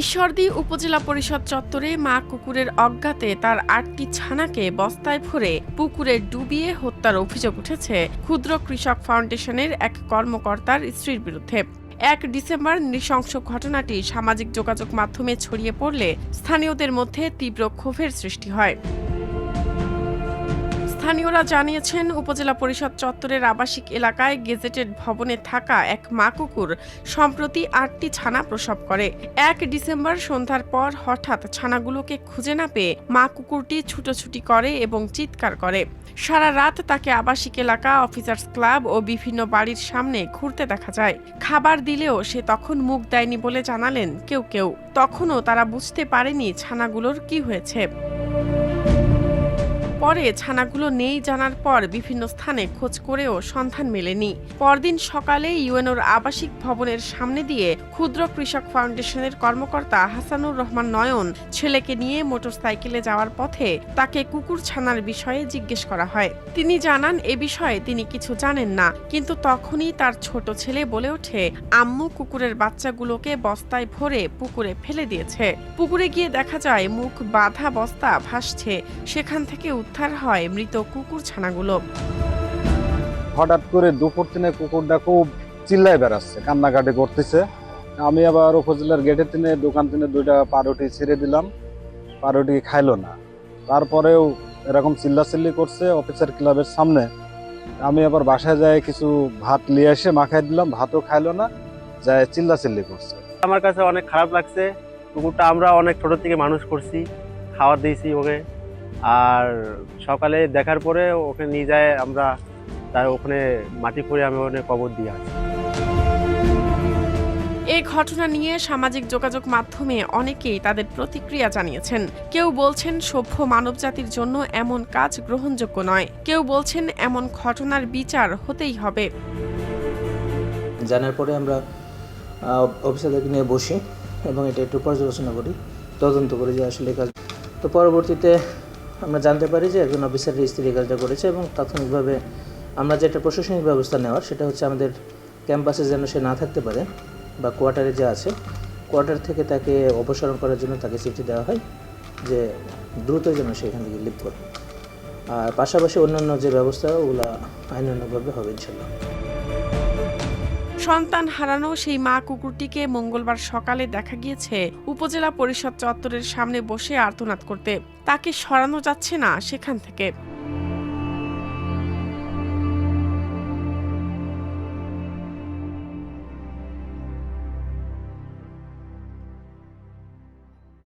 ঈশ্বরদী উপজেলা পরিষদ চত্বরে মা কুকুরের অজ্ঞাতে তার আটটি ছানাকে বস্তায় ভরে পুকুরে ডুবিয়ে হত্যার অভিযোগ উঠেছে ক্ষুদ্র কৃষক ফাউন্ডেশনের এক কর্মকর্তার স্ত্রীর বিরুদ্ধে। এক ডিসেম্বর নৃশংস ঘটনাটি সামাজিক যোগাযোগ মাধ্যমে ছড়িয়ে পড়লে স্থানীয়দের মধ্যে তীব্র ক্ষোভের সৃষ্টি হয়। স্থানীয়রা জানিয়েছেন, উপজেলা পরিষদ চত্বরের আবাসিক এলাকায় গেজেটেড ভবনে থাকা এক মা কুকুর সম্প্রতি আটটি ছানা প্রসব করে। এক ডিসেম্বর সন্ধ্যার পর হঠাৎ ছানাগুলোকে খুঁজে না পেয়ে মা কুকুরটি ছুটোছুটি করে এবং চিৎকার করে। সারা রাত তাকে আবাসিক এলাকা, অফিসার্স ক্লাব ও বিভিন্ন বাড়ির সামনে ঘুরতে দেখা যায়। খাবার দিলেও সে তখন মুখ দেয়নি বলে জানালেন কেউ কেউ। তখনও তারা বুঝতে পারেনি ছানাগুলোর কি হয়েছে। পরে ছানাগুলো নেই জানার পর বিভিন্ন স্থানে খোঁজ করেও সন্ধান মেলেনি। পরদিন সকালে ইউএনওর আবাসিক ভবনের সামনে দিয়ে ক্ষুদ্র কৃষক ফাউন্ডেশনের কর্মকর্তা হাসানুর রহমান নয়ন ছেলেকে নিয়ে মোটরসাইকেলে যাওয়ার পথে তাকে কুকুর ছানার বিষয়ে জিজ্ঞেস করা হয়। তিনি জানান, এ বিষয়ে তিনি কিছু জানেন না, কিন্তু তখনই তার ছোট ছেলে বলে ওঠে, আম্মু কুকুরের বাচ্চাগুলোকে বস্তায় ভরে পুকুরে ফেলে দিয়েছে। পুকুরে গিয়ে দেখা যায়, মুখ বাঁধা বস্তা ভাসছে, সেখান থেকে উদ্ধার হয় মৃত কুকুর ছানাগুলো। হঠাৎ করে দুপুর তিনে কুকুরটা খুব চিল্লায় বেড়াচ্ছে কান্নাকাটি করতেছে। আমি আবার উপজেলার গেটের তিনে দোকান তিনে দুইটা পাউরুটি ছেড়ে দিলাম পাউরুটি খাইলো না। তারপরেও এরকম চিল্লাচিল্লি করছে অফিসার ক্লাবের সামনে। আমি আবার বাসায় যায় কিছু ভাত নিয়ে এসে মাখাই দিলাম ভাতও খাইলো না যায় চিল্লাচিল্লি করছে। আমার কাছে অনেক খারাপ লাগছে কুকুরটা আমরা অনেক ছোট থেকে মানুষ করছি খাবার দিয়েছি ওকে। আর সকালে দেখার পরে ওখানে নিয়ে যায় আমরা তার ওখানে মাটি করে আমি ওখানে কবর দিয়ে আসি। এই ঘটনা নিয়ে সামাজিক যোগাযোগ মাধ্যমে অনেকেই তাদের প্রতিক্রিয়া জানিয়েছেন। কেউ বলছেন সভ্য মানবজাতির জন্য এমন কাজ গ্রহণযোগ্য নয়। কেউ বলছেন এমন ঘটনার বিচার হতেই হবে। জানার পরে আমরা আহ, অফিসারদেরকে নিয়ে বসি এবং এটা একটু পর্যালোচনা করি তদন্ত করি যে আসলে কাজ তো পরবর্তীতে আমরা জানতে পারি যে একজন অফিসারের স্ত্রী কাজটা করেছে এবং তাৎক্ষণিকভাবে আমরা যেটা প্রশাসনিক ব্যবস্থা নেওয়ার সেটা হচ্ছে আমাদের ক্যাম্পাসে যেন সে না থাকতে পারে বা কোয়ার্টারে যা আছে, কোয়ার্টার থেকে তাকে অপসারণ করার জন্য তাকে চিঠি দেওয়া হয় যে দ্রুত যেন সে এখান থেকে লিভ করে। আর পাশাপাশি অন্যান্য যে ব্যবস্থা, ওগুলো আইনানুগভাবে হবে ইনশাল্লাহ সন্তান হারানো সেই মা কুকুরটিকে মঙ্গলবার সকালে দেখা গিয়েছে। উপজেলা পরিষদ চত্বরের সামনে বসে আর্তনাদ করতে। তাকে সরানো যাচ্ছে না সেখান থেকে।